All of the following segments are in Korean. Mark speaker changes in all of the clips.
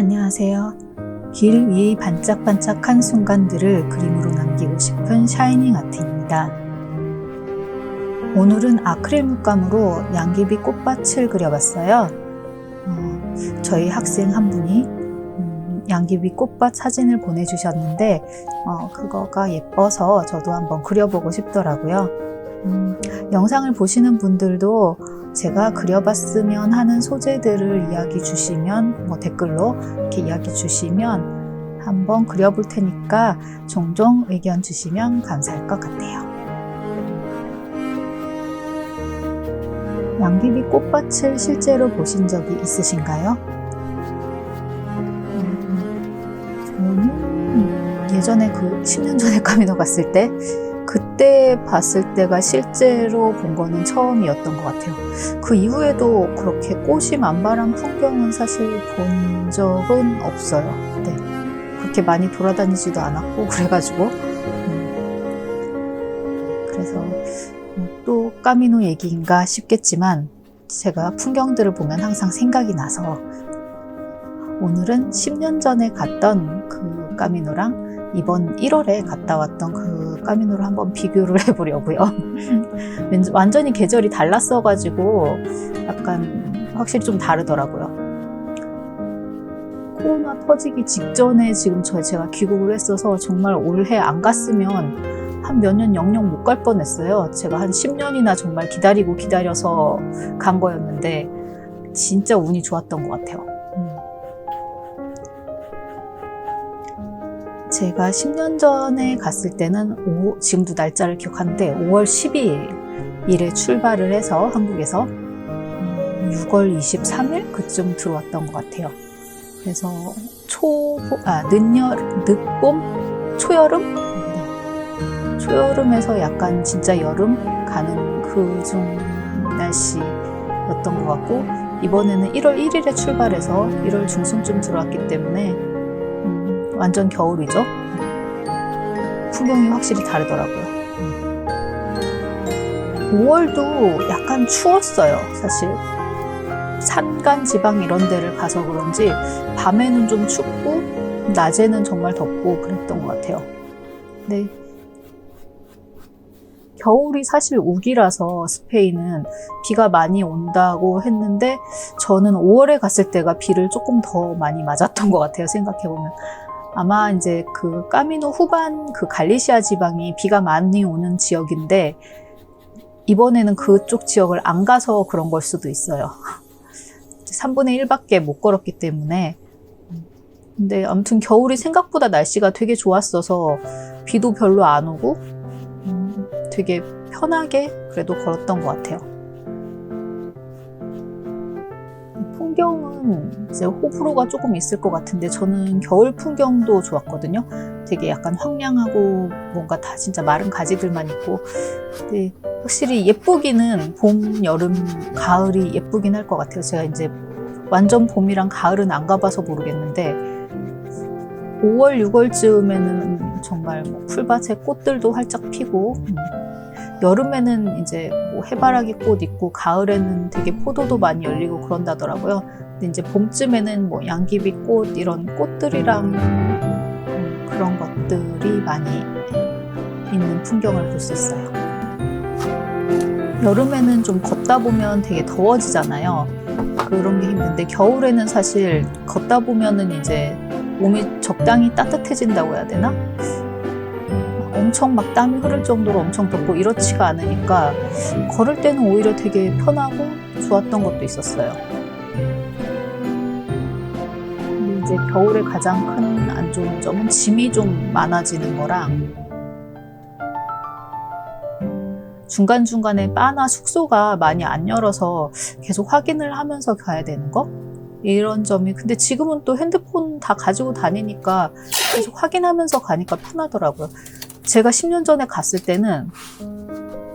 Speaker 1: 안녕하세요. 길 위의 반짝반짝한 순간들을 그림으로 남기고 싶은 샤이닝 아트입니다. 오늘은 아크릴 물감으로 양귀비 꽃밭을 그려봤어요. 어, 저희 학생 한 분이 음, 양귀비 꽃밭 사진을 보내주셨는데 어, 그거가 예뻐서 저도 한번 그려보고 싶더라고요. 음, 영상을 보시는 분들도 제가 그려봤으면 하는 소재들을 이야기 주시면 뭐 댓글로 이렇게 이야기 주시면 한번 그려볼 테니까 종종 의견 주시면 감사할 것 같아요. 양귀비 꽃밭을 실제로 보신 적이 있으신가요? 음, 저는 예전에 그 10년 전에 카미노 갔을 때 그때 봤을 때가 실제로 본 거는 처음이었던 것 같아요. 그 이후에도 그렇게 꽃이 만발한 풍경은 사실 본 적은 없어요. 네. 그렇게 많이 돌아다니지도 않았고, 그래가지고. 음. 그래서 뭐또 까미노 얘기인가 싶겠지만, 제가 풍경들을 보면 항상 생각이 나서, 오늘은 10년 전에 갔던 그 까미노랑 이번 1월에 갔다 왔던 그 까미노를 한번 비교를 해보려고요. 완전히 계절이 달랐어가지고 약간 확실히 좀 다르더라고요. 코로나 터지기 직전에 지금 저 제가 귀국을 했어서 정말 올해 안 갔으면 한 몇 년 영영 못 갈 뻔했어요. 제가 한 10년이나 정말 기다리고 기다려서 간 거였는데 진짜 운이 좋았던 것 같아요. 제가 10년 전에 갔을 때는 오, 지금도 날짜를 기억하는데 5월 12일에 출발을 해서 한국에서 6월 23일 그쯤 들어왔던 것 같아요. 그래서 초, 아, 늦여름, 늦봄, 초여름? 네. 초여름에서 약간 진짜 여름 가는 그중 날씨였던 것 같고 이번에는 1월 1일에 출발해서 1월 중순쯤 들어왔기 때문에 완전 겨울이죠. 풍경이 확실히 다르더라고요. 5월도 약간 추웠어요, 사실. 산간 지방 이런 데를 가서 그런지 밤에는 좀 춥고 낮에는 정말 덥고 그랬던 것 같아요. 네. 겨울이 사실 우기라서 스페인은 비가 많이 온다고 했는데 저는 5월에 갔을 때가 비를 조금 더 많이 맞았던 것 같아요, 생각해보면. 아마 이제 그 까미노 후반 그 갈리시아 지방이 비가 많이 오는 지역인데 이번에는 그쪽 지역을 안 가서 그런 걸 수도 있어요. 3분의 1밖에 못 걸었기 때문에. 근데 아무튼 겨울이 생각보다 날씨가 되게 좋았어서 비도 별로 안 오고 음, 되게 편하게 그래도 걸었던 것 같아요. 이제 호불호가 조금 있을 것 같은데 저는 겨울 풍경도 좋았거든요. 되게 약간 황량하고 뭔가 다 진짜 마른 가지들만 있고 근데 확실히 예쁘기는 봄, 여름, 가을이 예쁘긴 할 것 같아요. 제가 이제 완전 봄이랑 가을은 안 가봐서 모르겠는데 5월, 6월쯤에는 정말 뭐 풀밭에 꽃들도 활짝 피고 음, 여름에는 이제 뭐 해바라기 꽃 있고 가을에는 되게 포도도 많이 열리고 그런다더라고요. 이제 봄쯤에는 뭐 양귀비 꽃 이런 꽃들이랑 음, 그런 것들이 많이 있는 풍경을 볼 수 있어요. 여름에는 좀 걷다 보면 되게 더워지잖아요. 그런 게 힘든데 겨울에는 사실 걷다 보면은 이제 몸이 적당히 따뜻해진다고 해야 되나? 엄청 막 땀이 흐를 정도로 엄청 덥고 이렇지가 않으니까 걸을 때는 오히려 되게 편하고 좋았던 것도 있었어요. 이제 겨울에 가장 큰 안 좋은 점은 짐이 좀 많아지는 거랑 중간중간에 바나 숙소가 많이 안 열어서 계속 확인을 하면서 가야 되는 거? 이런 점이 근데 지금은 또 핸드폰 다 가지고 다니니까 계속 확인하면서 가니까 편하더라고요. 제가 10년 전에 갔을 때는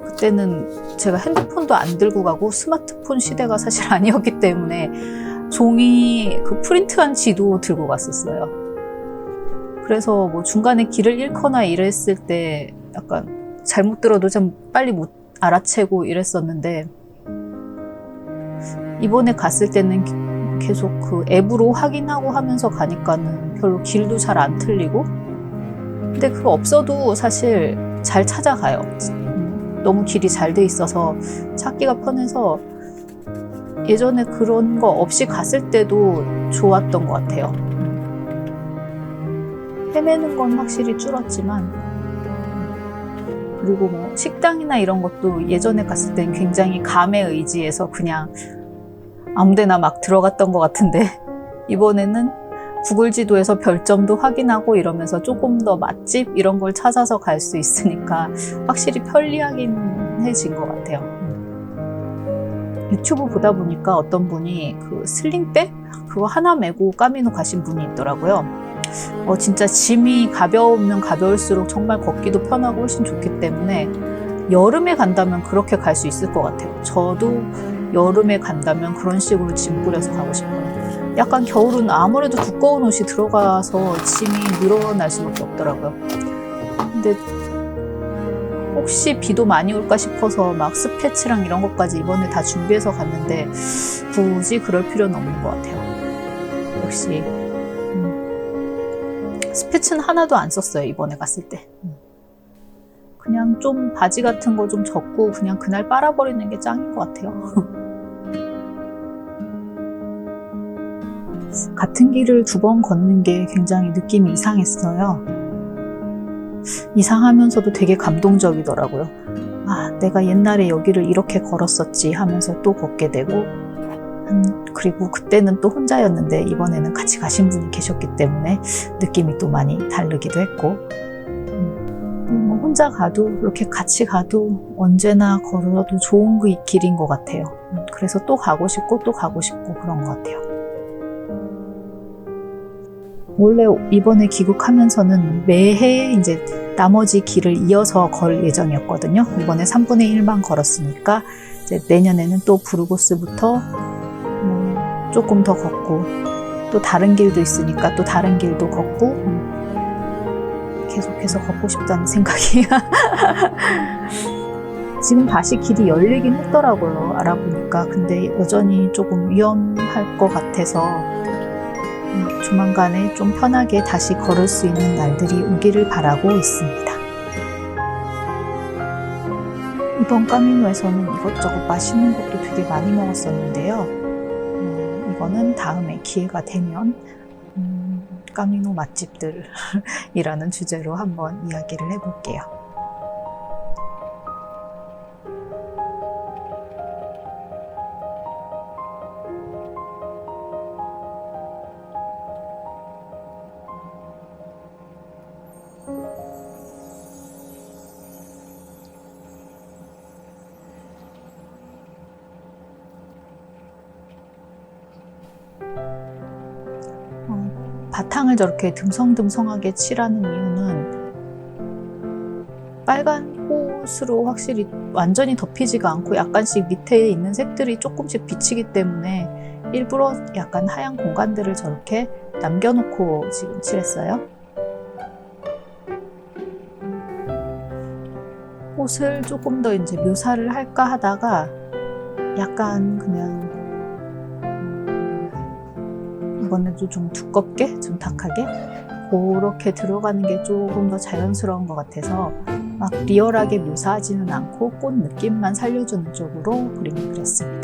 Speaker 1: 그때는 제가 핸드폰도 안 들고 가고 스마트폰 시대가 사실 아니었기 때문에 종이 그 프린트한 지도 들고 갔었어요. 그래서 뭐 중간에 길을 잃거나 이랬을 때 약간 잘못 들어도 좀 빨리 못 알아채고 이랬었는데 이번에 갔을 때는 계속 그 앱으로 확인하고 하면서 가니까는 별로 길도 잘 안 틀리고 근데 그거 없어도 사실 잘 찾아가요. 음, 너무 길이 잘 돼 있어서 찾기가 편해서 예전에 그런 거 없이 갔을 때도 좋았던 것 같아요. 헤매는 건 확실히 줄었지만 그리고 뭐 식당이나 이런 것도 예전에 갔을 땐 굉장히 감에 의지해서 그냥 아무데나 막 들어갔던 것 같은데 이번에는 구글 지도에서 별점도 확인하고 이러면서 조금 더 맛집 이런 걸 찾아서 갈 수 있으니까 확실히 편리하긴 해진 것 같아요. 유튜브 보다 보니까 어떤 분이 그 슬링백 그거 하나 메고 까미노 가신 분이 있더라고요. 어, 진짜 짐이 가벼우면 가벼울수록 정말 걷기도 편하고 훨씬 좋기 때문에 여름에 간다면 그렇게 갈 수 있을 것 같아요. 저도 여름에 간다면 그런 식으로 짐 꾸려서 가고 싶어요. 약간 겨울은 아무래도 두꺼운 옷이 들어가서 짐이 늘어날 수밖에 없더라고요. 근데 혹시 비도 많이 올까 싶어서 막 스패치랑 이런 것까지 이번에 다 준비해서 갔는데 굳이 그럴 필요는 없는 것 같아요. 역시 음, 스패치는 하나도 안 썼어요 이번에 갔을 때. 음. 그냥 좀 바지 같은 거 좀 적고 그냥 그날 빨아버리는 게 짱인 것 같아요. 같은 길을 두 번 걷는 게 굉장히 느낌이 이상했어요. 이상하면서도 되게 감동적이더라고요. 아, 내가 옛날에 여기를 이렇게 걸었었지 하면서 또 걷게 되고, 한, 그리고 그때는 또 혼자였는데 이번에는 같이 가신 분이 계셨기 때문에 느낌이 또 많이 다르기도 했고, 음, 뭐 혼자 가도 이렇게 같이 가도 언제나 걸어도 좋은 그 길인 것 같아요. 음, 그래서 또 가고 싶고 또 가고 싶고 그런 것 같아요. 원래 이번에 귀국하면서는 매해 이제 나머지 길을 이어서 걸 예정이었거든요. 이번에 3분의 1만 걸었으니까 이제 내년에는 또 부르고스부터 음, 조금 더 걷고 또 다른 길도 있으니까 또 다른 길도 걷고 음, 계속해서 걷고 싶다는 생각이 지금 다시 길이 열리긴 했더라고요. 알아보니까 근데 여전히 조금 위험할 것 같아서 조만간에 좀 편하게 다시 걸을 수 있는 날들이 오기를 바라고 있습니다. 이번 까미노에서는 이것저것 맛있는 것도 되게 많이 먹었었는데요. 음, 이거는 다음에 기회가 되면 음, 까미노 맛집들이라는 주제로 한번 이야기를 해볼게요. 바탕을 저렇게 듬성듬성하게 칠하는 이유는 빨간 꽃으로 확실히 완전히 덮이지가 않고 약간씩 밑에 있는 색들이 조금씩 비치기 때문에 일부러 약간 하얀 공간들을 저렇게 남겨놓고 지금 칠했어요. 꽃을 조금 더 이제 묘사를 할까 하다가 약간 그냥 이번에도 좀 두껍게, 좀 탁하게 그렇게 들어가는 게 조금 더 자연스러운 것 같아서 막 리얼하게 묘사하지는 않고 꽃 느낌만 살려주는 쪽으로 그림을 그렸습니다.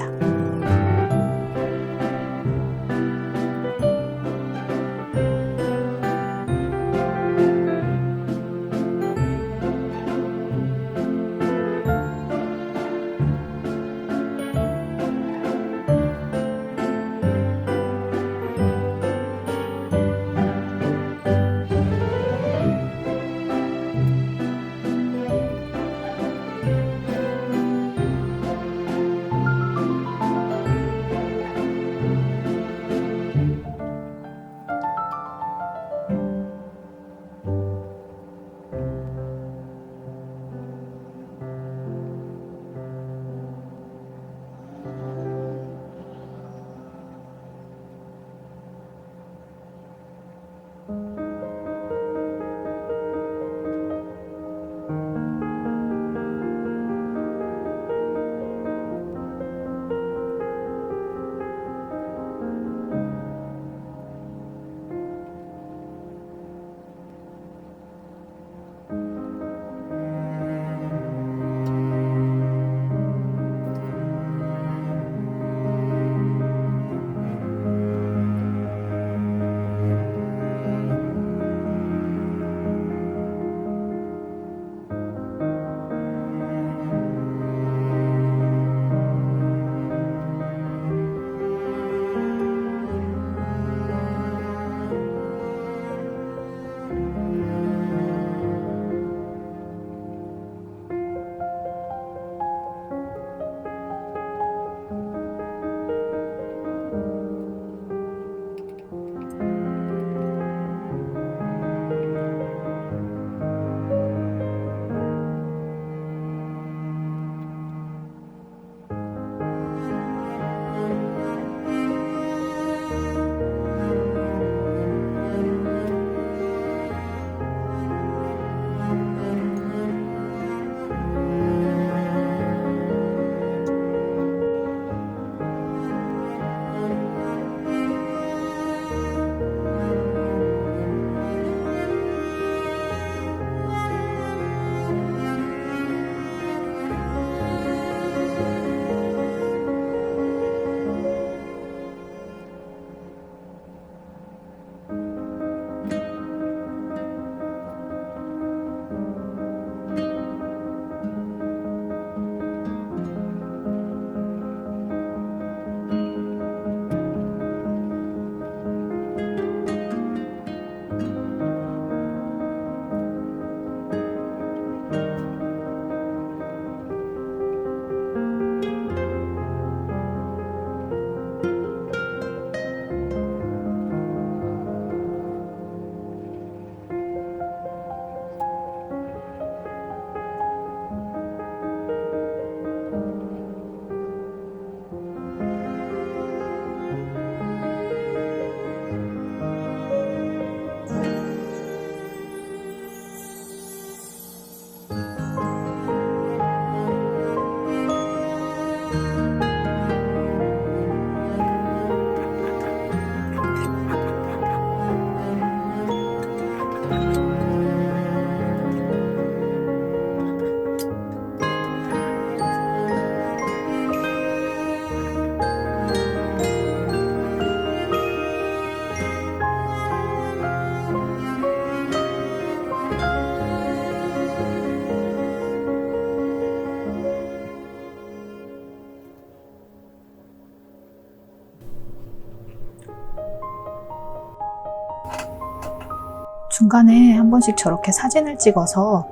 Speaker 1: 중간에 한 번씩 저렇게 사진을 찍어서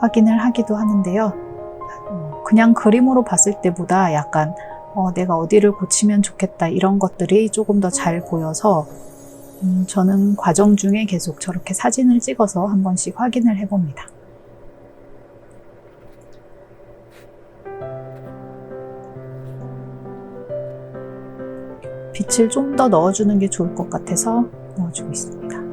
Speaker 1: 확인을 하기도 하는데요. 어, 그냥 그림으로 봤을 때보다 약간 어, 내가 어디를 고치면 좋겠다 이런 것들이 조금 더 잘 보여서 음, 저는 과정 중에 계속 저렇게 사진을 찍어서 한 번씩 확인을 해봅니다. 빛을 좀 더 넣어주는 게 좋을 것 같아서 넣어주고 있습니다.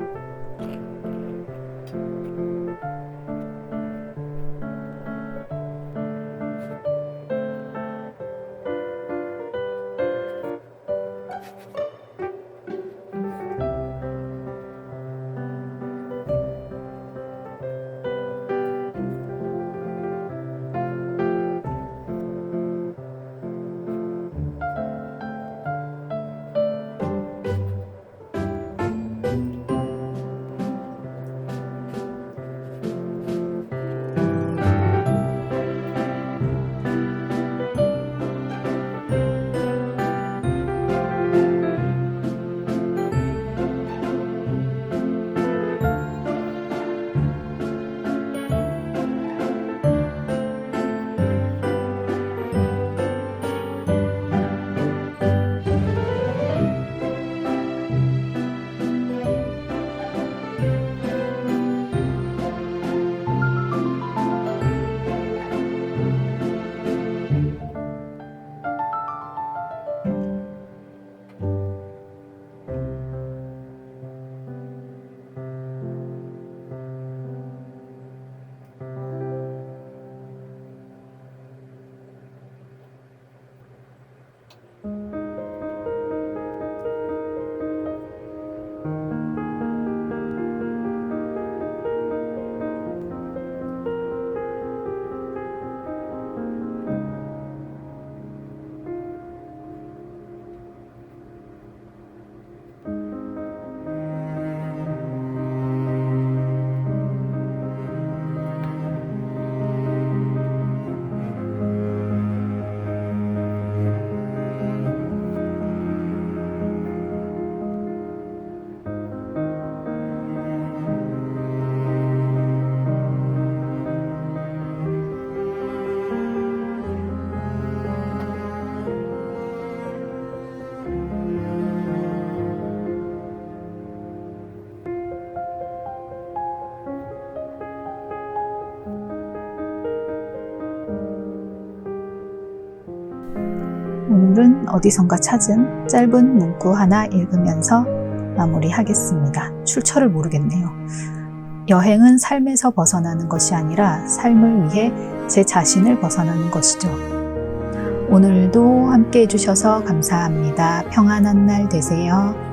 Speaker 1: 어디선가 찾은 짧은 문구 하나 읽으면서 마무리하겠습니다. 출처를 모르겠네요. 여행은 삶에서 벗어나는 것이 아니라 삶을 위해 제 자신을 벗어나는 것이죠. 오늘도 함께 해주셔서 감사합니다. 평안한 날 되세요.